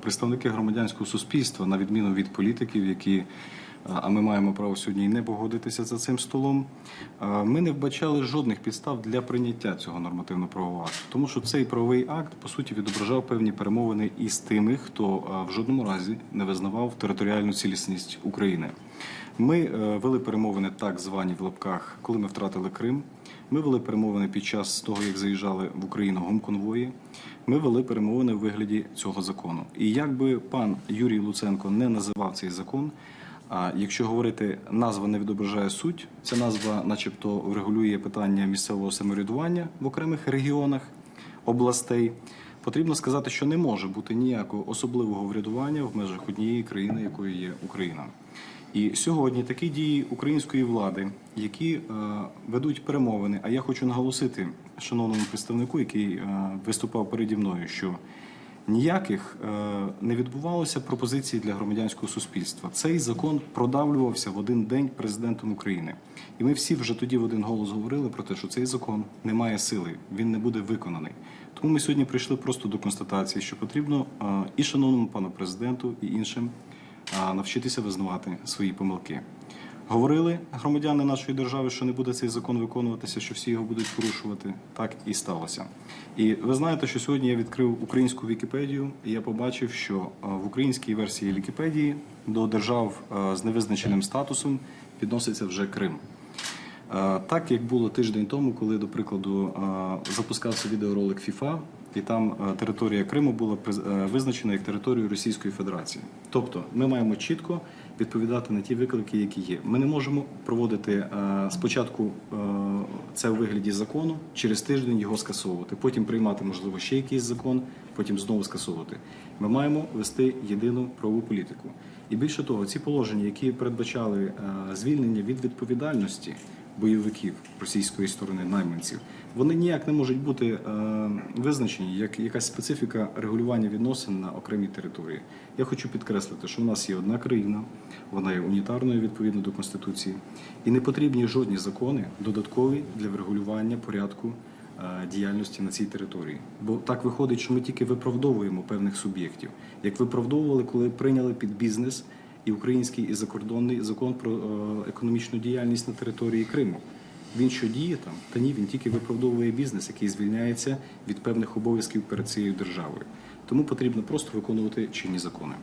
Представники громадянського суспільства, на відміну від політиків, які а ми маємо право сьогодні не погодитися за цим столом. Ми не вбачали жодних підстав для прийняття цього нормативно-правового акту, тому що цей правовий акт по суті відображав певні перемовини із тими, хто в жодному разі не визнавав територіальну цілісність України. Ми е, вели перемовини так звані в лапках, коли ми втратили Крим. Ми вели перемовини під час того, як заїжджали в Україну гумконвої. Ми вели перемовини в вигляді цього закону. І як би пан Юрій Луценко не називав цей закон, а якщо говорити, назва не відображає суть, ця назва, начебто, врегулює питання місцевого самоврядування в окремих регіонах областей. Потрібно сказати, що не може бути ніякого особливого врядування в межах однієї країни, якою є Україна. І сьогодні такі дії української влади, які е, ведуть перемовини. А я хочу наголосити шановному представнику, який е, виступав переді мною, що ніяких е, не відбувалося пропозицій для громадянського суспільства. Цей закон продавлювався в один день президентом України. І ми всі вже тоді в один голос говорили про те, що цей закон не має сили, він не буде виконаний. Тому ми сьогодні прийшли просто до констатації, що потрібно е, і шановному пану президенту, і іншим навчитися визнавати свої помилки. Говорили громадяни нашої держави, що не буде цей закон виконуватися, що всі його будуть порушувати. Так і сталося. І ви знаєте, що сьогодні я відкрив українську Вікіпедію, і я побачив, що в українській версії Вікіпедії до держав з невизначеним статусом відноситься вже Крим. Е, Так як було тиждень тому, коли, до прикладу, е, запускався відеоролик ФІФА, і там е, територія Криму була визначена як територією Російської Федерації. Тобто ми маємо чітко відповідати на ті виклики, які є. Ми не можемо проводити спочатку це у вигляді закону, через тиждень його скасовувати, потім приймати, можливо, ще якийсь закон, потім знову скасовувати. Ми маємо вести єдину правову політику. І більше того, ці положення, які передбачали звільнення від відповідальності бойовиків російської сторони найманців, вони ніяк не можуть бути е, визначені як якась специфіка регулювання відносин на окремій території. Я хочу підкреслити, що у нас є одна країна, вона є унітарною відповідно до конституції, і не потрібні жодні закони додаткові для врегулювання порядку е, діяльності на цій території. Бо так виходить, що ми тільки виправдовуємо певних суб'єктів, як виправдовували, коли прийняли під бізнес і український і закордонний закон про е, економічну діяльність на території Криму. Він що діє там? Та ні, він тільки виправдовує бізнес, який звільняється від певних обов'язків перед цією державою. Тому потрібно просто виконувати чинні закони.